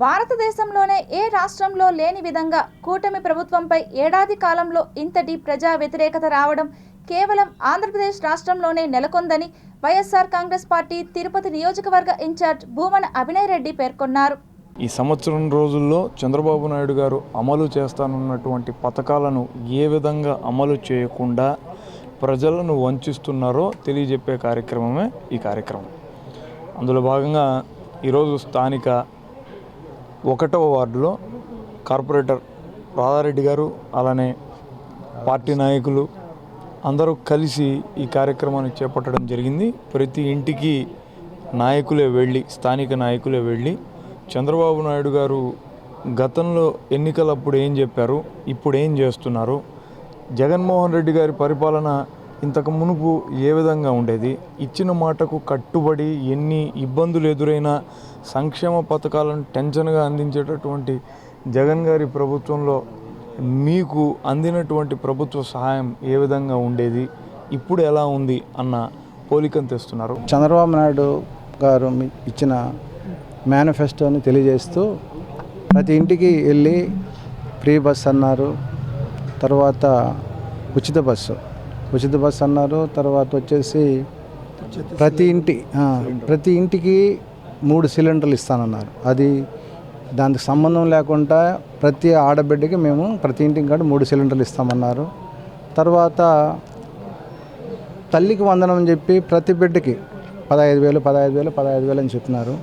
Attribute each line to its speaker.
Speaker 1: భారతదేశంలోనే ఏ రాష్ట్రంలో లేని విధంగా కూటమి ప్రభుత్వంపై ఏడాది కాలంలో ఇంతటి ప్రజా వ్యతిరేకత రావడం కేవలం ఆంధ్రప్రదేశ్ రాష్ట్రంలోనే నెలకొందని వైఎస్ఆర్ కాంగ్రెస్ పార్టీ తిరుపతి నియోజకవర్గ ఇన్ఛార్జ్ భూమన అభినయ్ రెడ్డి పేర్కొన్నారు.
Speaker 2: ఈ సంవత్సరం రోజుల్లో చంద్రబాబు నాయుడు గారు అమలు చేస్తానున్నటువంటి పథకాలను ఏ విధంగా అమలు చేయకుండా ప్రజలను వంచిస్తున్నారో తెలియజెప్పే కార్యక్రమమే ఈ కార్యక్రమం. అందులో భాగంగా ఈరోజు స్థానిక ఒకటవ వార్డులో కార్పొరేటర్ రాధారెడ్డి గారు అలానే పార్టీ నాయకులు అందరూ కలిసి ఈ కార్యక్రమాన్ని చేపట్టడం జరిగింది. ప్రతి ఇంటికి నాయకులే వెళ్ళి స్థానిక నాయకులే వెళ్ళి చంద్రబాబు నాయుడు గారు గతంలో ఎన్నికలప్పుడు ఏం చెప్పారు ఇప్పుడు ఏం చేస్తున్నారు జగన్మోహన్ రెడ్డి గారి పరిపాలన ఇంతకు మునుపు ఏ విధంగా ఉండేది? ఇచ్చిన మాటకు కట్టుబడి ఎన్ని ఇబ్బందులు ఎదురైనా సంక్షేమ పథకాలను టెన్షన్గా అందించేటటువంటి జగన్ గారి ప్రభుత్వంలో మీకు అందినటువంటి ప్రభుత్వ సహాయం ఏ విధంగా ఉండేది? ఇప్పుడు ఎలా ఉంది అన్న పోలికను తెస్తున్నారు.
Speaker 3: చంద్రబాబు నాయుడు గారు ఇచ్చిన మేనిఫెస్టోని తెలియజేస్తూ ప్రతి ఇంటికి వెళ్ళి ఫ్రీ బస్ అన్నారు. తర్వాత ఉచిత బస్సు. ఉచిత బస్సు అన్నారు. తర్వాత వచ్చేసి ప్రతి ఇంటి ప్రతి ఇంటికి మూడు సిలిండర్లు ఇస్తానన్నారు. అది దానికి సంబంధం లేకుండా ప్రతి ఆడబిడ్డకి మేము ప్రతి ఇంటికి కూడా మూడు సిలిండర్లు ఇస్తామన్నారు. తర్వాత తల్లికి వందనం అని చెప్పి ప్రతి బిడ్డకి పదహైదు వేలు పదహైదు వేలు పదహైదు వేలు అని చెప్తున్నారు